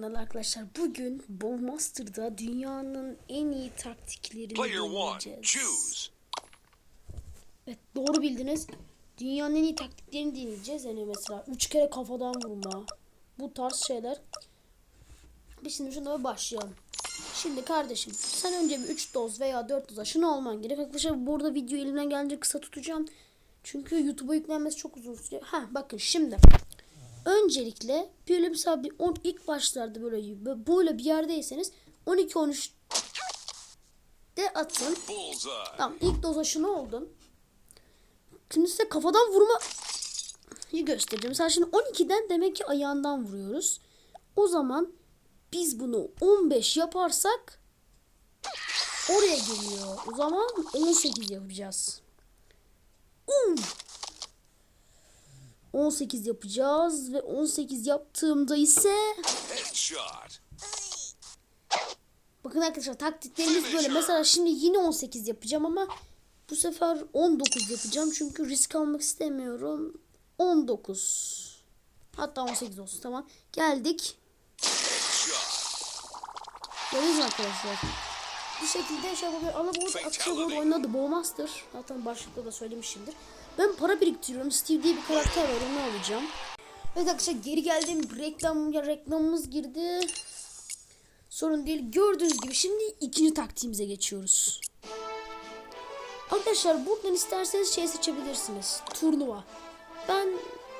kanalı arkadaşlar. Bugün Bowmaster'da dünyanın en iyi taktiklerini deneyeceğiz. Evet doğru bildiniz. Dünyanın en iyi taktiklerini deneyeceğiz. Yani mesela 3 kere kafadan vurma. Bu tarz şeyler. Biz şimdi şuna başlayalım. Şimdi kardeşim sen önce bir 3 doz veya 4 doz aşını alman gerek. Arkadaşlar burada video elimden gelince kısa tutacağım. Çünkü YouTube'a yüklenmesi çok uzun sürüyor. Ha bakın şimdi. Öncelikle mesela bir on, ilk başlarda böyle böyle bir yerdeyseniz 12-13 de atın. Tamam ilk doz aşını oldun. Şimdi size kafadan vurma göstereceğim. Mesela şimdi 12'den demek ki ayağından vuruyoruz. O zaman biz bunu 15 yaparsak oraya geliyor. O zaman 18 yapacağız. Uf! 18 yapacağız ve 18 yaptığımda ise. Bakın arkadaşlar taktiklerimiz böyle. Mesela şimdi yine 18 yapacağım ama bu sefer 19 yapacağım. Çünkü risk almak istemiyorum. 19. Hatta 18 olsun tamam. Geldik. Mü arkadaşlar? Bu şekilde şey yapabilir. Alaboard Akşaboard oynadı Bowmaster. Zaten başlıkta da söylemişimdir. Ben para biriktiriyorum. Steve diye bir karakter var onu alacağım. Evet arkadaşlar geri geldim. Reklam, ya reklamımız girdi. Sorun değil. Gördüğünüz gibi şimdi ikinci taktiğimize geçiyoruz. Arkadaşlar buradan isterseniz şey seçebilirsiniz. Turnuva. Ben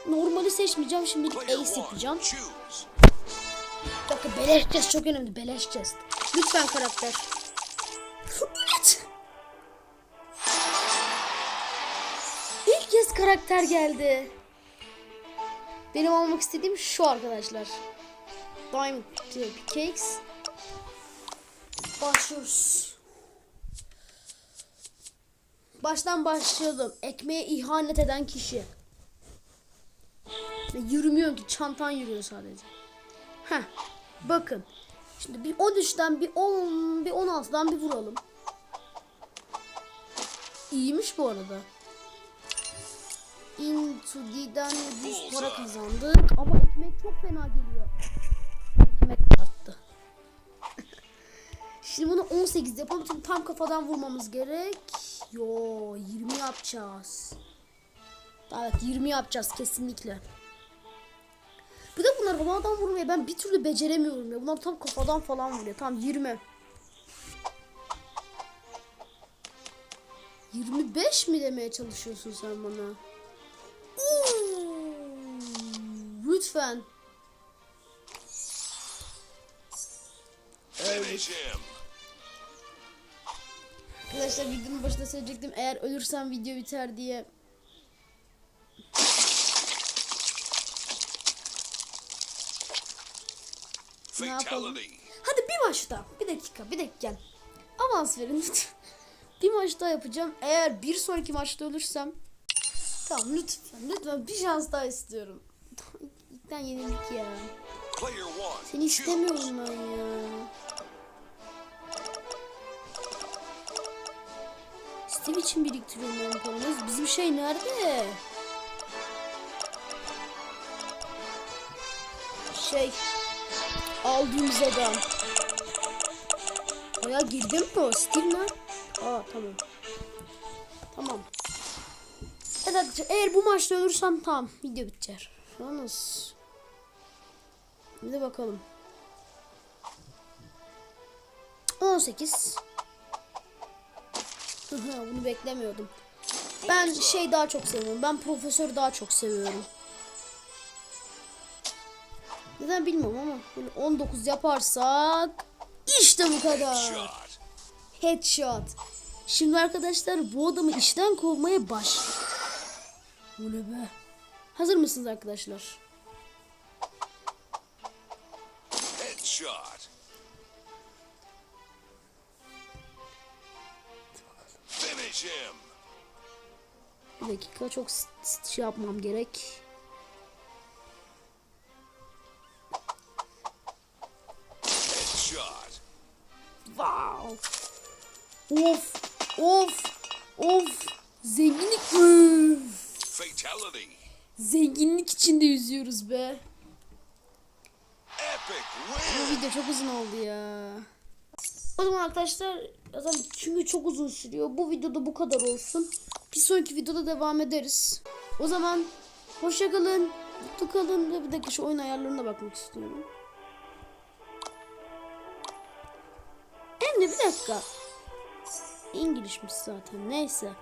normali seçmeyeceğim. Şimdi ace yapacağım. Bir dakika beleş chest çok önemli. Beleş chest. Lütfen karakter. Karakter geldi. Benim almak istediğim şu arkadaşlar. Diamond Cakes. Başlıyoruz. Baştan başlayalım. Ekmeğe ihanet eden kişi. Yürümüyor ki çantan yürüyor sadece. Heh. Bakın. Şimdi bir 13'ten bir 10 bir 16'dan bir vuralım. İyiymiş bu arada. Into D'den 100 para kazandık ama ekmek çok fena geliyor. Ekmek arttı. Şimdi bunu 18 yapalım. Şimdi tam kafadan vurmamız gerek. Yo 20 yapacağız. Evet 20 yapacağız kesinlikle. Bir de bunlar havadan vurmuyor. Ben bir türlü beceremiyorum ya. Bunlar tam kafadan falan vuruyor. Tam 20. 25 mi demeye çalışıyorsun sen bana? Lütfen. Him. Arkadaşlar videonun başında söyleyecektim. Eğer ölürsem video biter diye. Ne yapalım? Hadi bir maç daha. Bir dakika, bir dakika. Avans verin lütfen. Bir maç daha yapacağım. Eğer bir sonraki maçta ölürsem Tamam lütfen lütfen bir şans daha istiyorum. İlkten yenildik ya. Seni istemiyorum ben ya. Steve için biriktiriyorum ben paramız. Bizim şey nerede? Şey aldığımız adam. Baya girdim mi o? Steve mi? Aa tamam. Tamam. Evet arkadaşlar eğer bu maçta ölürsem tamam video biter. Yalnız de bakalım. 18. Hı hı, Bunu beklemiyordum. Ben şey daha çok seviyorum. Ben profesör daha çok seviyorum. Neden bilmiyorum ama böyle 19 yaparsak işte bu kadar. Shot. Headshot. Şimdi arkadaşlar bu adamı işten kovmaya baş. Bu ne be? Hazır mısınız arkadaşlar? Headshot. Finish him. Bir dakika çok şey yapmam gerek. Wow. Of. Of. Of. Zenginlik. Fatality. Zenginlik içinde yüzüyoruz be. Bu video çok uzun oldu ya. O zaman arkadaşlar zaten çünkü çok uzun sürüyor. Bu videoda bu kadar olsun. Bir sonraki videoda devam ederiz. O zaman hoşça kalın. Mutlu kalın bir dakika şu oyun ayarlarına bakmak istiyorum. Hem bir dakika. İngilizmiş zaten neyse.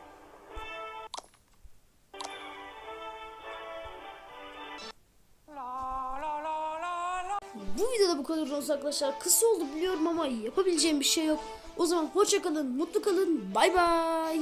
Bu videoda bu kadar olsun arkadaşlar. Kısa oldu biliyorum ama yapabileceğim bir şey yok. O zaman hoşça kalın, mutlu kalın. Bay bay.